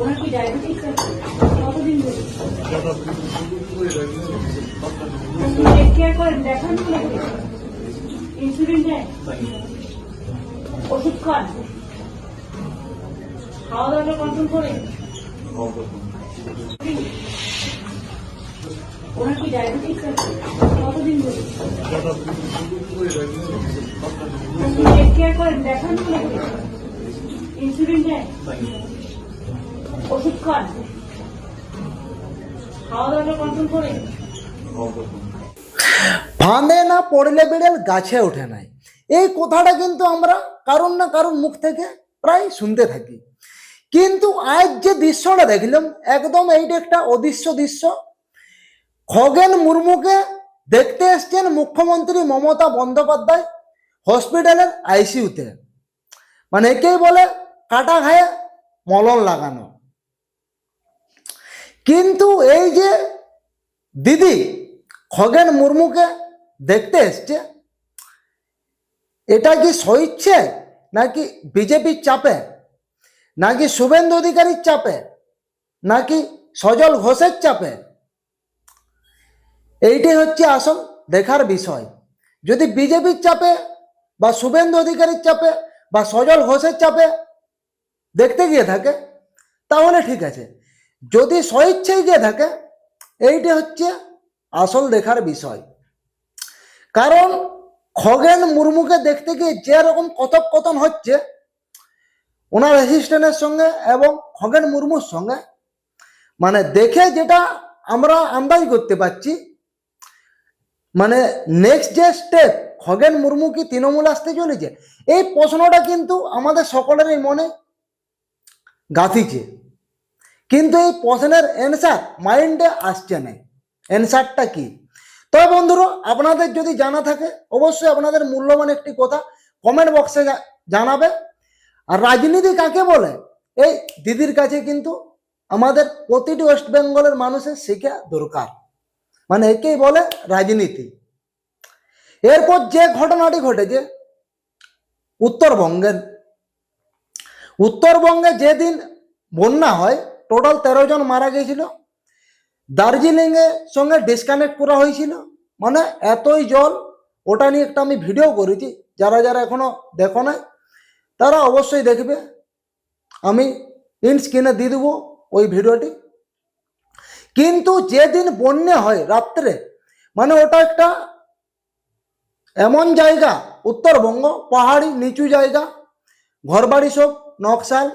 ওনার কি আছে। কতদিন ধরে? টেক কেয়ার করেন, দেখান ইনসুলিন দেন ওষুধ খান। খাওয়া দাওয়াটা কন্ট্রোল করে। ওনার কি ডায়াবেটিস আছে। কতদিন ধরে? টেক কেয়ার করেন, দেখান ইনসুলিন দেন খাওয়া কন্ট্রোল করে। ফাঁদে না পড়লে বিড়াল গাছে ওঠে নাই। এই কথাটা কিন্তু আমরা কারণ না কারণ মুখ থেকে প্রায় শুনতে থাকি। কিন্তু আজ যে দৃশ্যটা দেখলাম, একদম এইটা একটা অদৃশ্য দৃশ্য। খগেন মুর্মুকে দেখতে এসছেন মুখ্যমন্ত্রী মমতা বন্দ্যোপাধ্যায় হসপিটালের আইসিইউতে। মানে একেই বলে কাটা খায়ে মলম লাগানো। কিন্তু এই যে দিদি খগেন মুর্মুকে দেখতে এসছে, এটা কি সইচ্ছে নাকি বিজেপির চাপে? নাকি শুভেন্দু অধিকারীর চাপে? নাকি সজল ঘোষের চাপে? এইটি হচ্ছে আসল দেখার বিষয়। যদি বিজেপির চাপে বা শুভেন্দু অধিকারীর চাপে বা সজল ঘোষের চাপে দেখতে গিয়ে থাকে, তাহলে ঠিক আছে। যদি স্বইচ্ছায় গিয়ে থাকে, এইটা হচ্ছে আসল দেখার বিষয়। কারণ খগেন মুর্মুকে দেখতে গিয়ে যে রকম কথোপকথন হচ্ছে, ওনার অ্যাসিস্ট্যান্টের সঙ্গে এবং খগেন মুর্মুর সঙ্গে মানে দেখে যেটা আমরা আন্দাজ করতে পারছি মানে নেক্সট যে স্টেপ খগেন মুর্মু কি তৃণমূল আসতে চলেছে, এই প্রশ্নটা কিন্তু আমাদের সকলেরই মনে গাঁথিছে। কিন্তু এই প্রশ্নের অ্যান্সার মাইন্ডে আসছে না। অ্যান্সারটা কি? তবে বন্ধুরা, আপনাদের যদি জানা থাকে, অবশ্যই আপনাদের মূল্যবান একটি কথা কমেন্ট বক্সে জানাবে। আর রাজনীতি কাকে বলে? এই দিদির কাছে কিন্তু আমাদের প্রতিটি ওয়েস্ট বেঙ্গলের মানুষের শেখা দরকার। মানে একেই বলে রাজনীতি। এরপর যে ঘটনাটি ঘটেছে, উত্তরবঙ্গের। উত্তরবঙ্গে যেদিন বন্যা হয় টোটাল তেরো জন মারা গেছিল। দার্জিলিং এর সঙ্গে ডিসকানেক্ট করা হয়েছিল। মানে এতই জল, ওটা নিয়ে একটা আমি ভিডিও করেছি, যারা যারা এখনও দেখো নাই, তারা অবশ্যই দেখবে। আমি ইন স্ক্রিনে দিয়ে দেবো ওই ভিডিওটি কিন্তু যেদিন বন্যা হয় রাত্রে মানে ওটা একটা এমন জায়গা, উত্তরবঙ্গ, পাহাড়ি নিচু জায়গা, ঘরবাড়ি সব নকশাল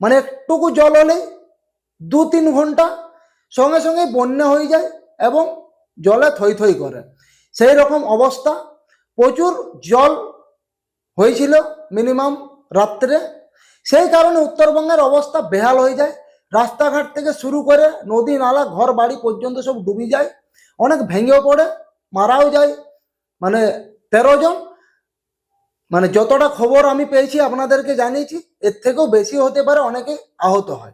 মানে একটুকু জল হলেই দু তিন ঘণ্টা সঙ্গে সঙ্গে বন্যা হয়ে যায় এবং জলে থই থই করে। সেই রকম অবস্থা। প্রচুর জল হয়েছিল মিনিমাম রাত্রে। সেই কারণে উত্তরবঙ্গের অবস্থা বেহাল হয়ে যায়। রাস্তাঘাট থেকে শুরু করে নদী, নালা, ঘর, বাড়ি পর্যন্ত সব ডুবে যায়। অনেক ভেঙেও পড়ে, মারাও যায়। মানে তেরো জন। মানে যতটা খবর আমি পেয়েছি, আপনাদেরকে জানিয়েছি, এর থেকেও বেশি হতে পারে, অনেকে আহত হয়।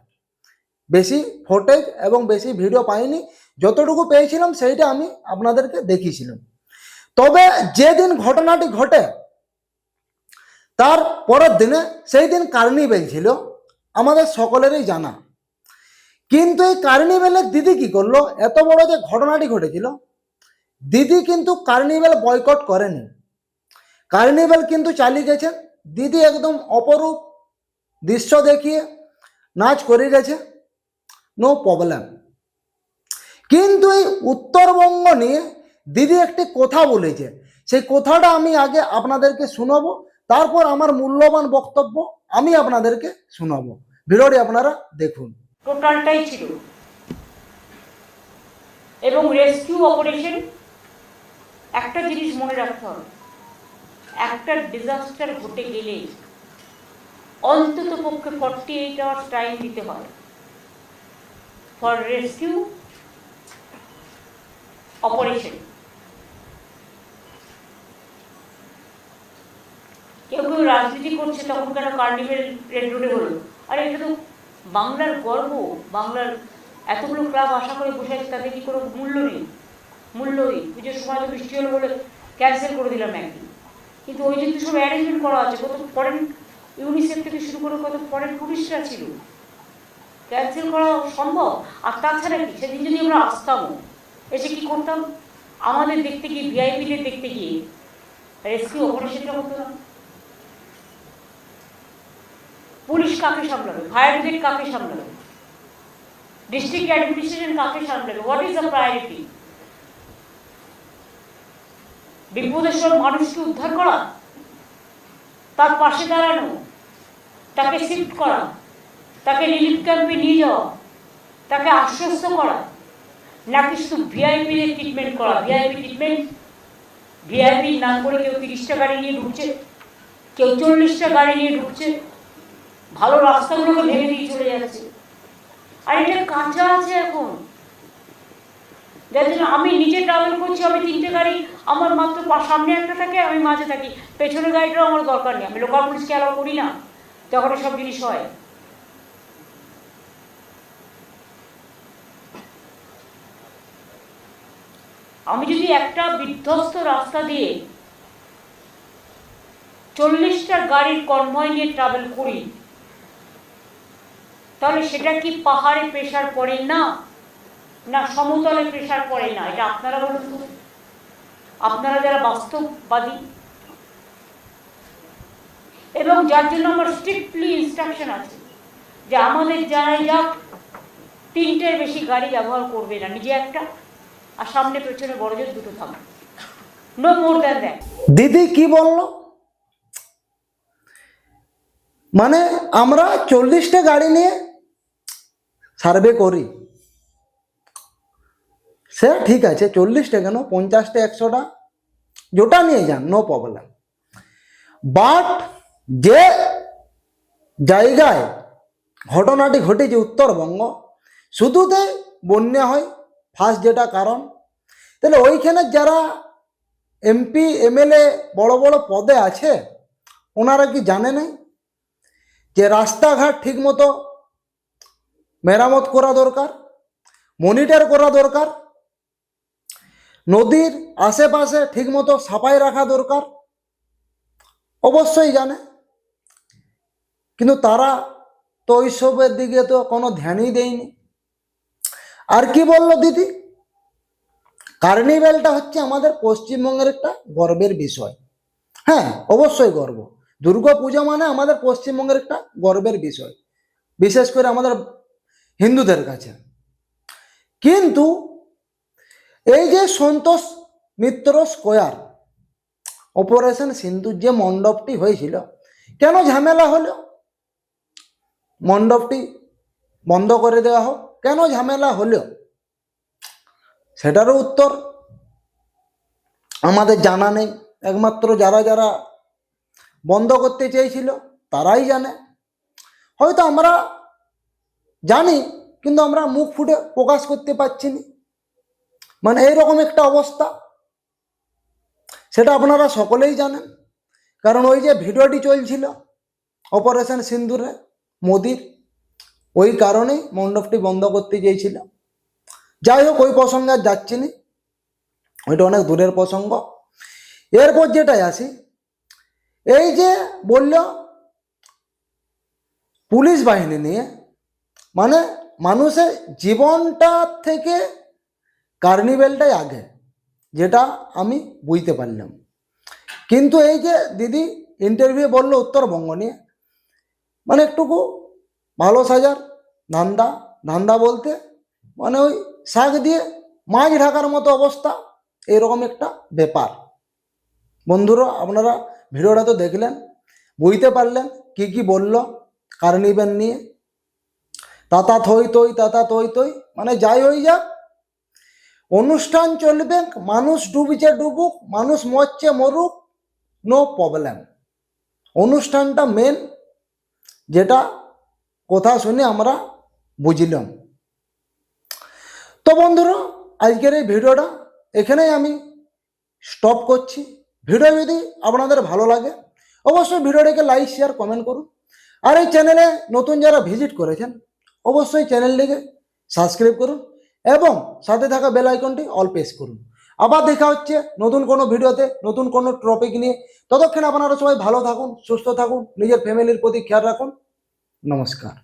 বেশি ফোটেজ এবং বেশি ভিডিও পাইনি। যতটুকু পেয়েছিলাম সেইটা আমি আপনাদেরকে দেখিয়েছিলাম। তবে যেদিন ঘটনাটি ঘটে, তার পরের দিনে সেই দিন কার্নিভেল ছিল, আমাদের সকলেরই জানা। কিন্তু এই কার্নিভেলের দিদি কি করল? এত বড় যে ঘটনাটি ঘটেছিল, দিদি কিন্তু কার্নিভেল বয়কট করেনি। কার্নিভেল কিন্তু চালিয়ে গেছেন দিদি একদম অপরূপ দৃশ্য দেখিয়ে নাচ করে গেছে। নো প্রবলেম কিন্তু এই উত্তরবঙ্গ নিয়ে দিদি একটি কথা বলেছে। সেই কথাটা আমি আগে আপনাদেরকে শোনাবো, তারপর আমার মূল্যবান বক্তব্য আমি আপনাদেরকে শোনাবো। ভিডিওটি আপনারা দেখুন। টোটালটাই ছিল। এবং রেস্কিউ অপারেশন একটা জিনিস মনে রাখতে হবে, একটা ডিজাস্টার ঘটে গেলে অন্তত পক্ষে ফর্টি এইট আওয়ার্স টাইম দিতে হয়। ফর রেস্কিউ অপারেশন কেউ কেউ রাজনীতি করছে তখন কেন কার্নিভেল রেড রোডে আর, এটা তো বাংলার গর্ব। বাংলার এতগুলো ক্লাব আশা করে বসে আছে, তাদের কি কোনো মূল্য নেই? মূল্য নেই। পুজোর সময় তো বৃষ্টি হলো বলে ক্যান্সেল করে দিলাম একদিন। কিন্তু ওই জন্য সব অ্যারেঞ্জমেন্ট করা আছে, কত ফরেন ইউনিসেফ থেকে শুরু করে কত ফরেন টুরিস্টরা ছিল। ক্যান্সেল করা সম্ভব? আর তাছাড়া কি? সেদিন যদি আমরা আসতাম, এসে কি করতাম? আমাদের দেখতে গিয়ে ভিআইপিদের দেখতে গিয়ে রেস্কিউ অপারেশনটা হতো না পুলিশ কাকে সামলাবে? ফায়ার ব্রিগেড কাকে সামলাবে? ডিস্ট্রিক্ট অ্যাডমিনিস্ট্রেশন কাকে সামলাবে? হোয়াট ইজ দ্য প্রায়োরিটি বিপদের সময় মানুষকে উদ্ধার করা, তার পাশে দাঁড়ানো, তাকে শিফট করা তাকে রিলিফ ক্যাম্পে নিয়ে যাওয়া। তাকে আশ্বস্ত করা। নাকি শুধু ভিআইপি ট্রিটমেন্ট করা? ভিআইপি ট্রিটমেন্ট ভিআইপির নাম করে কেউ তিরিশটা গাড়ি নিয়ে ঢুকছে। কেউ চল্লিশটা গাড়ি নিয়ে ঢুকছে। ভালো রাস্তাগুলোকে ভেঙে দিয়ে চলে যাচ্ছে। আর এটা কাঁচা আছে এখন। যার জন্য আমি নিজে ট্রাভেল করছি, আমি তিনটে গাড়ি, আমার মাত্র সামনে একটা থাকে, আমি মাঝে থাকি। পেছনের গাড়িটাও আমার দরকার নেই। আমি লোকাল পুলিশকে অ্যালাউ করি না। যখন সব জিনিস হয়। আমি যদি একটা বিধ্বস্ত রাস্তা দিয়ে চল্লিশটা গাড়ির কনভয় নিয়ে ট্রাভেল করি, তাহলে সেটা কি পাহাড়ে প্রেশার পড়ে না? না সমতলে প্রেশার পড়ে না? এটা আপনারা বলুন তো। আপনারা যারা বাস্তববাদী। এবং যার জন্য আমার স্ট্রিক্টলি ইনস্ট্রাকশন আছে যে আমাদের জানাই যাক, তিনটের বেশি গাড়ি ব্যবহার করবে না। নিজে একটা। আর সামনে পেছনে বড় দুটো থাকবে নো মোর দ্যান দ্যাট দিদি কি বলল? মানে আমরা চল্লিশটা গাড়ি নিয়ে সার্ভে করি। সে ঠিক আছে, চল্লিশটা কেন? পঞ্চাশটা, একশোটা? যেটা নিয়ে যান নো প্রবলেম বাট যে জায়গায় ঘটনাটি ঘটেছে উত্তরবঙ্গ, শুধুতে বন্যা হয় ফার্স্ট যেটা কারণ, তাহলে ওইখানে যারা এমপি এমএলএ বড় বড় পদে আছে, ওনারা কি জানে নাই? যে রাস্তাঘাট ঠিকমতো মেরামত করা দরকার, মনিটর করা দরকার, নদীর আশেপাশে ঠিকমতো সাফাই রাখা দরকার, অবশ্যই জানে। কিন্তু তারা তো ওইসবের দিকে তো কোনো ধ্যানই দেয়নি। আর কি বলল দিদি? কার্নিভ্যালটা হচ্ছে আমাদের পশ্চিমবঙ্গের একটা গর্বের বিষয়। হ্যাঁ অবশ্যই গর্ব। দুর্গা পূজা মানে আমাদের পশ্চিমবঙ্গের একটা গর্বের বিষয়, বিশেষ করে আমাদের হিন্দুদের কাছে। কিন্তু এই যে সন্তোষ মিত্র স্কোয়ার, অপারেশন সিন্ধুর যে মণ্ডপটি হয়েছিল, কেন ঝামেলা হলো? মণ্ডপটি বন্ধ করে দেওয়া হোক কেন ঝামেলা হলো? সেটারও উত্তর আমাদের জানা নেই। একমাত্র যারা যারা বন্ধ করতে চেয়েছিল, তারাই জানে। হয়তো আমরা জানি, কিন্তু আমরা মুখ ফুটে প্রকাশ করতে পারছি না মানে এইরকম একটা অবস্থা। সেটা আপনারা সকলেই জানেন। কারণ ওই যে ভিডিওটি চলছিল, অপারেশন সিন্দুরে, মোদির ওই কারণেই মণ্ডপটি বন্ধ করতে চেয়েছিল। যাই হোক, ওই প্রসঙ্গে আর যাচ্ছি না। ওইটা অনেক দূরের প্রসঙ্গ। এরপর যেটাই আসি এই যে বলল পুলিশ বাহিনী নিয়ে মানে মানুষের জীবনটা থেকে কার্নিভেলটাই আগে, যেটা আমি বুঝতে পারলাম। কিন্তু এই যে দিদি ইন্টারভিউ বলল উত্তরবঙ্গ নিয়ে মানে একটুকু ভালো সাজার ধান্দা ধান্দা বলতে মানে ওই শাক দিয়ে মাছ ঢাকার মতো অবস্থা, এরকম একটা ব্যাপার। বন্ধুরা, আপনারা ভিডিওটা তো দেখলেন, বুঝতে পারলেন কি কি বলল কার্নিভেল নিয়ে। তাতা থই তই তাতা তই তই মানে যাই হয়ে যাক। অনুষ্ঠান চলবে, মানুষ ডুবছে ডুবুক, মানুষ মরছে মরুক নো প্রবলেম অনুষ্ঠানটা মেন যেটা কথা শুনে আমরা বুঝলাম। তো বন্ধুরা, আজকের এই ভিডিওটা এখানেই আমি স্টপ করছি। ভিডিও যদি আপনাদের ভালো লাগে, অবশ্যই ভিডিওটাকে লাইক শেয়ার কমেন্ট করুন। আর এই চ্যানেলে নতুন যারা ভিজিট করেছেন, অবশ্যই চ্যানেলটিকে সাবস্ক্রাইব করুন এবং সাথে থাকা বেল আইকনটি অল প্রেস করুন। আবার দেখা হচ্ছে নতুন কোনো ভিডিওতে, নতুন কোনো টপিক নিয়ে। ততক্ষণ আপনারা সবাই ভালো থাকুন, সুস্থ থাকুন, নিজের ফ্যামিলির প্রতি খেয়াল রাখুন। नमस्कार